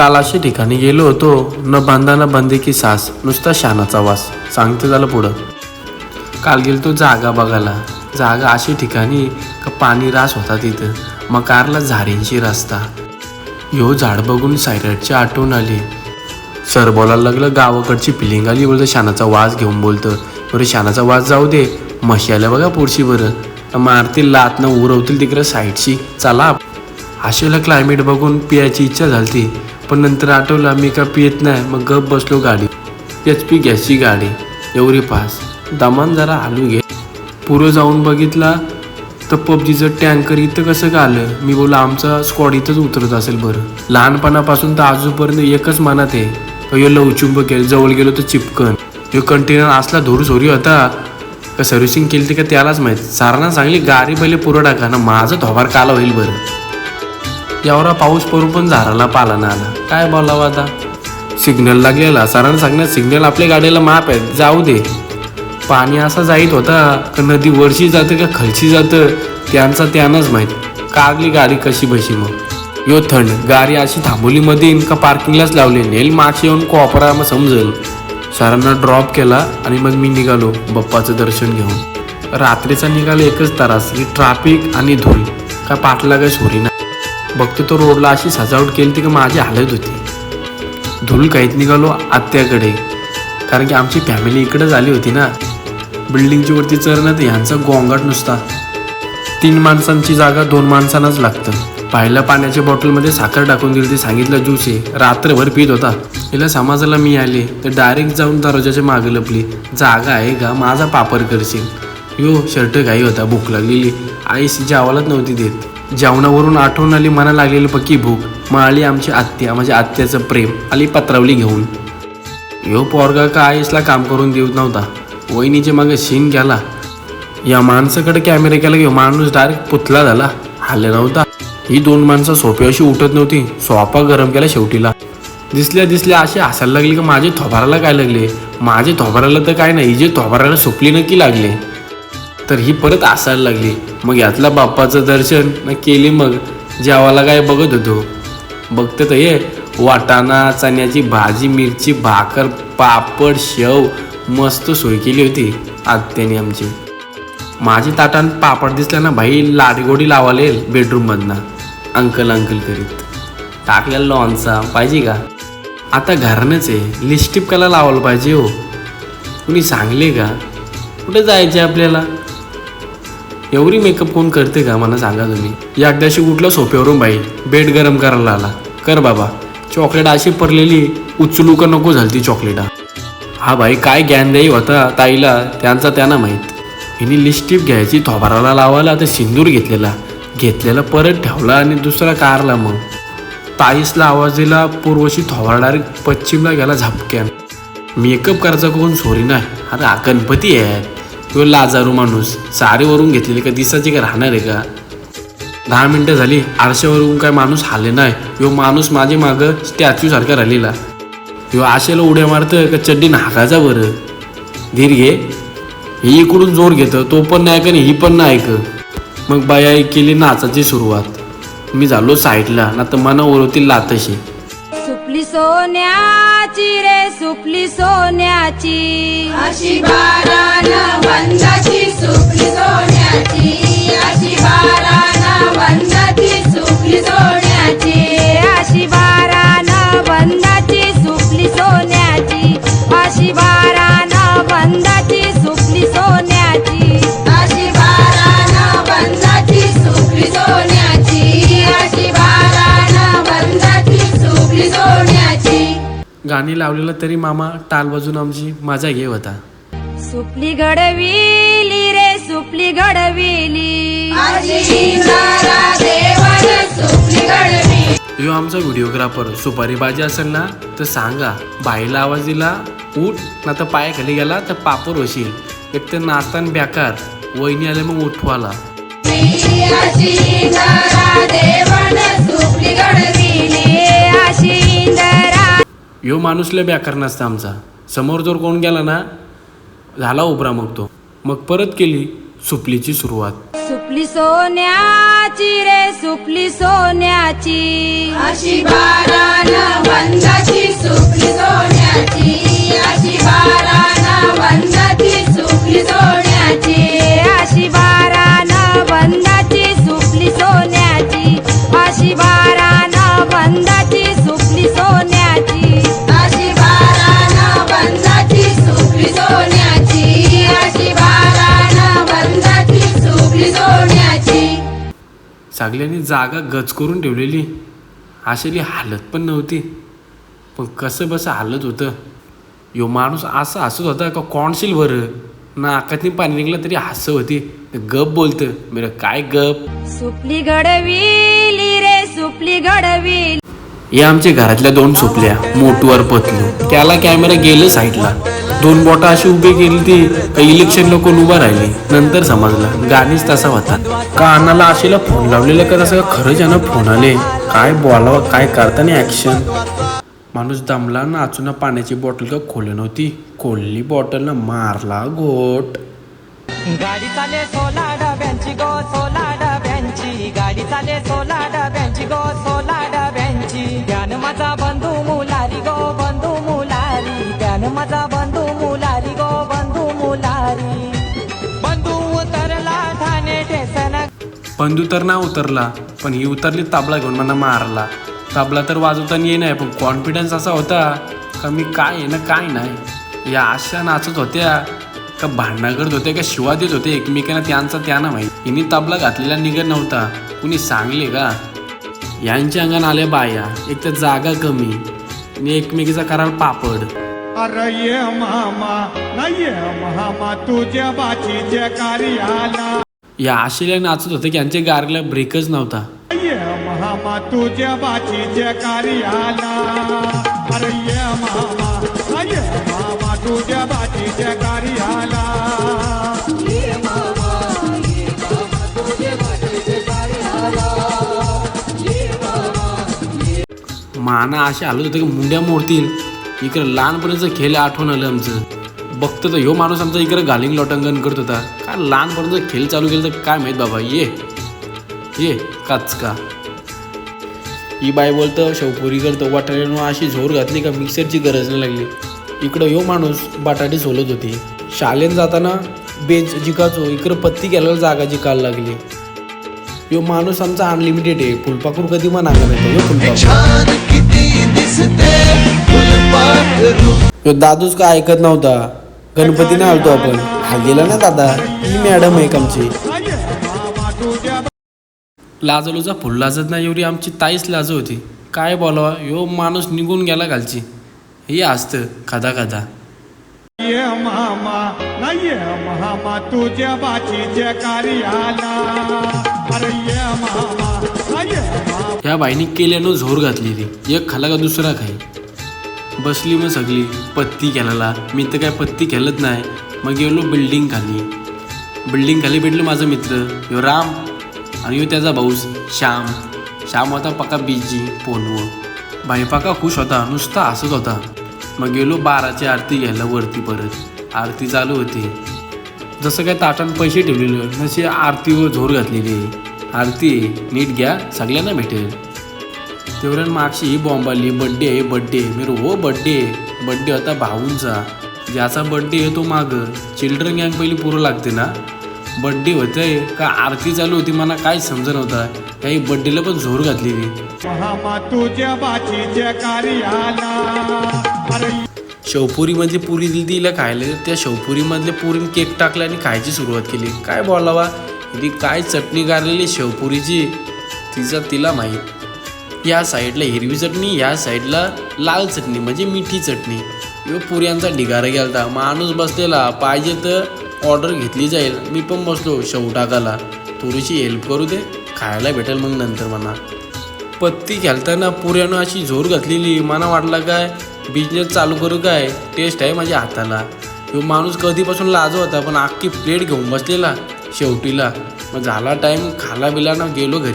काल अशा ठिकाणी गेलो होतो न बांधा न बांधे की सास नुसता शानाचा वास. सांगते झालं पुढं. काल गेलो तो जागा बघायला. जागा अशी ठिकाणी का पाणी रास होता तिथं. मग कारला झाडींची रस्ता. ह्यो झाड बघून सायरटची आठवण आली. सर बोलायला लागलं गावाकडची फिलिंग आली बोलतं शानाचा वास घेऊन बोलतं. बरं शानाचा वास जाऊ दे. म्हशी आल्या बघा पुढची बरं. मारतील लात न उरवतील तिकडं साईडची चला. आशेला क्लायमेट बघून पियाची इच्छा झाली पण नंतर आठवलं मी का पियत नाही मग गप बसलो गाडी. एच पी गॅसची गाडी. एवढी पास दमान जरा आलू घे. पुढं जाऊन बघितला तर पबजीचं टँकर इथं कसं का आलं मी बोला आमचा स्क्वॉड इथंच उतरत असेल बरं. लहानपणापासून तर आजूपर्यंत एकच मनात आहे. यो लवचुंब केलं. जवळ गेलो तर चिपकन. यो कंटेनर असला धूर सोरी होता. का सर्व्हिसिंग केली ती का त्यालाच माहीत. सारांना सांगली गाडी पहिले पुरं टाका. ना माझं धोबार काला होईल बरं. एवढा पाऊस पडून पण झाडाला पाला ना आला. काय बोलावं आता? सिग्नल लागलेला सरांना सांगण्यात सिग्नल आपल्या गाडीला माप आहे. जाऊ दे. पाणी असा जाईत होता का नदी वरची जातं का खालची जातं? त्यांचा त्यांनाच माहीत. कागली गाडी कशी बशी मग? यो थंड. गाडी अशी थांबवली मध्ये का पार्किंगलाच लावली? नेल मागशी येऊन कोपरा मग समजेल. सरांना ड्रॉप केला आणि मग मी निघालो बप्पाचं दर्शन घेऊन. रात्रीचा निघालो एकच तारास की ट्राफिक आणि धूळ. का पाठलागच होरी ना बघतो तो रोडला अशी सजावट केली ती का माझी हालत होती. धूल काहीत निघालो आत्याकडे. कारण की आमची फॅमिली इकडे झाली होती ना. बिल्डिंगची वरती चरणं तर ह्यांचा गोंगाट नुसता. तीन माणसांची जागा दोन माणसांनाच लागतं. पाहिलं पाण्याच्या बॉटलमध्ये साखर टाकून दिली ते सांगितलं ज्यूस आहे रात्रभर पित होता. हिला समाजाला मी आले. तर डायरेक्ट जाऊन दरोजाच्या मागे लपली. जागा आहे का? माझा पापर करशील. यो शर्ट घाई होता भूक लागलेली. आई जेवायलाच नव्हती देत. जेवणावरून आठवण आली मना लागलेली पक्की भूक. मग आली आमची आत्या माझ्या आत्याचं प्रेम. आली पत्रावली घेऊन. यो पोरगा का आईसला काम करून देत नव्हता. वहिनीच्या मागे शीन गेला. या माणसाकडे कॅमेरा केला की माणूस डायरेक्ट पुतला झाला. हाले नव्हता. ही दोन माणसं सोप्याशी उठत नव्हती. सोपा गरम केला शेवटीला. दिसल्या दिसल्या अशी हसायला लागली की माझे थोबाराला काय लागले? माझे थोबाराला तर काय नाही. जे थोबाराला सुपली नक्की लागले. तर ही परत असायला लागली. मग यातला बाप्पाचं दर्शन न केली मग जेवायला काय बघत होतो. बघते तर हे वाटाणा चण्याची भाजी मिरची भाकर पापड शेव मस्त सोय केली होती आत्याने आमची. माझी ताटान पापड दिसल्या ना भाई लाडगोडी लावायला येईल बेडरूममधनं अंकल अंकल करीत. टाकलेला लॉनचा पाहिजे का? आता घरानंच आहे लिस्टिपकाला लावायला पाहिजे हो. कुणी सांगले का? कुठे जायचे आपल्याला? एवढी मेकअप कोण करते का? मला सांगा तुम्ही. एकदाशी उठलं सोप्यावरून बाई. बेड गरम करायला आला कर बाबा. चॉकलेट अशी पडलेली उचलू का नको झाली ती चॉकलेटा हा भाई काय ज्ञान होता ताईला. त्यांचा त्यांना माहीत. हिने लिस्टिप घ्यायची थोबाराला लावायला तर सिंदूर घेतलेला. घेतलेला परत ठेवला आणि दुसरा कारला मग. ताईसला आवाज दिला पूर्वशी थोबार डायरेक्ट पश्चिमला गेला झापक्यान. मेकअप करायचा कोण? सोरी नाही अरे गणपती आहे. किंवा लाजारू माणूस सारेवरून घेतलेली का दिसाची का राहणार आहे का? दहा मिनटं झाली आरशावरून काय माणूस हाले नाही. यो माणूस माझे मागं स्टॅच्यू सारखा राहिलेला. यो आशेला उड्या मारतं का चड्डी नाकाचा बरं? धीर घे. ही इकडून जोर घेतं तो पण नाही ऐक आणि ही पण नाही ऐक मग बाया केली नाचाची सुरुवात. मी झालो साईडला ना तर मना ओरवतील लातशी. सुपली सोन्याची रे सुपली सोन्याची. अशी बारान वंदाची सुपली सोन्याची. अशी बारान वंदाची गाणी लावलेलं तरी मामा टाल वाजून आमची मजा घे होता. सुपली घडविली रे सुपली घडविली. अशी इंदारा देवान सुपली घडवी यो आमचा व्हिडिओग्राफर सुपारी बाजी असेल ना तर सांगा बाईला आवाज दिला उठ ना तर पाय खाली गेला तर पापर होशील. एक तर नाचताना बेकार वहिनी आले मग उठवाला. देवान सुपली घडविली. ह्यो माणूसला व्याकरण असतं आमचा. समोर जर कोण गेला ना झाला उभरा मग तो. मग परत केली सुपलीची सुरुवात. सुपली सोन्याची रे सुपली सोन्याची. अशी बारा सुपली सोन्याची. अशी सुपली सोन्याची. अशी सगळ्यांनी जागा गच करून ठेवलेली. अशाली हालत पण नव्हती. पण कसं बसं हालत होतं. यो माणूस असं हसत होता का कोणशील बरं नाकातनी पाणी निघलं तरी हसं होती. गप बोलतं बरं काय गप? सुपली घडविली रे सुपली घडविली. या आमच्या घरातल्या दोन सुपल्या मोटूवर पतलू. त्याला कॅमेरा गेलं साईडला दोन बोटा अशी उभी केली ती इलेक्शन इलेक्शनला कोण उभा राहिली. नंतर समजलं गाणीच तसा होता. कानाला आशेला फोन लावलेला का तसं? का खरंच यानं फोन आले. काय बोलावं काय करताना ॲक्शन माणूस दमला ना अचून पाण्याची बॉटल का खोली नव्हती. खोलली बॉटल ना मारला गोट. गाडी चाले सोला डब्यांची गो सोला डब्यांची. गाडी चाले सोला डब्यांची गो सोला डब्यांची. ज्ञान माझा बंधू मुलारी गो बंधू. बंधू तर ना उतरला पण ही उतरली ताबला घेऊन मला मारला. ताबला तर वाजवताना ये नाही पण कॉन्फिडन्स असा होता का मी काय आहे ना काय नाही. या आशा नाचत होत्या का भांडणं करत होते का शिवा देत होते एकमेकांना त्यांचा त्यांना माहीत. हिने तबला घातलेला निघत नव्हता. कुणी सांगले का? यांच्या अंगाने आल्या बाया. एक तर जागा कमी आणि एकमेकीचा कराल पापड. अरे ये मामा नाही ये मामा तुझ्या बाचीच्या कार्याला. या आशेला नाचत होते की यांच्या गारला ब्रेकच नव्हता. तुझ्या बाचीच्या कार्याला अरे तुझ्या बाचीच्या कार्याला माना असे आलो होते की मुंड्या मोडतील. इकडे लहानपणीचं खेळ आठवण आलं आमचं. बघतो तर ह्यो माणूस आमचा इकडे गालिंग लोटंगण करत होता. काय लहानपणाचं खेळ चालू केलं तर काय माहीत बाबा ये. ये काच का ही बाय बोलतं शेवपुरी करतं वाटाण्यानं अशी झोर घातली का मिक्सरची गरज नाही लागली. इकडं ह्यो माणूस बटाटे सोलत होती. शाळेत जाताना बेंच जिकाचो इकडं पत्ती घ्यायला जागा जिकायला लागली. ह्यो माणूस आमचा अनलिमिटेड आहे. फुलपाखरू कधी म्हणा नाही फुलपाखरू. दादूच काय ऐकत नव्हता. गणपतीने आलतो आपण. हा गेला ना दादा? ही मॅडम आहे आमची. ये लाजलोचा फुल लाजत नाही एवढी आमची ताईच लाज होती. काय बोलावा ह्यो माणूस निघून गेला घालची हे असतं खदा खदा. ये मामा नाही ये मामा तुझ्या बाचीच्या कार्याला. अरे ये मामा नाही ये मामा ह्या बाईने केल्यानं झोर घातली ती. एक खाला का दुसरा खाई? बसली मग सगळी पत्ती केलेला. मी तर काय पत्ती केलत नाही. मग गेलो बिल्डिंग खाली. बिल्डिंग खाली भेटलो माझा मित्र. ह्यो राम आणि ह्यो त्याचा भाऊ श्याम. श्याम होता पका बिजी फोनवर. बाई खुश होता नुसता हसत होता. मग गेलो बाराची आरती घ्यायला वरती परत. आरती चालू होती. जसं काय ताटान पैसे ठेवलेलं नशी आरतीवर झोर घातलेली. आरती नीट घ्या सगळ्यांना भेटेल. तेवढ्या मागची ही बॉम्ब आली. बड्डे आहे बड्डे मी हो बड्डे बड्डे होता भाऊंचा. ज्याचा बड्डे आहे तो माग. चिल्ड्रन गँग पहिली पुरं लागते ना. बड्डे होतंय. का आरती चालू होती मला काय समज नव्हता. काही बड्डेला पण झोर कार्याला. अरे. शेवपुरीमधली पुरी दिली तिला खायला. त्या शेवपुरीमधल्या पुरीने केक टाकला आणि खायची सुरुवात केली. काय बोलावा? ती काय चटणी गारलेली शेवपुरीची तिचा तिला माहीत. या साईडला हिरवी चटणी या साईडला लाल चटणी म्हणजे मिठी चटणी. यो पुऱ्यांचा ढिगारा गेलता. माणूस बसलेला. पाहिजे तर ऑर्डर घेतली जाईल. मी पण बसलो शेवटाकाला. थोडीशी हेल्प करू दे. खायला भेटेल मग नंतर म्हणा. पत्ती घालताना पुऱ्यानं अशी झोर घातलेली. मला वाटलं काय बिझनेस चालू करू काय? टेस्ट आहे माझ्या हाताला. ह्यो माणूस कधीपासून लाज होता पण अख्खी प्लेट घेऊन बसलेला शेवटीला. मग झाला टाईम खाला बिला ना गेलो घरी.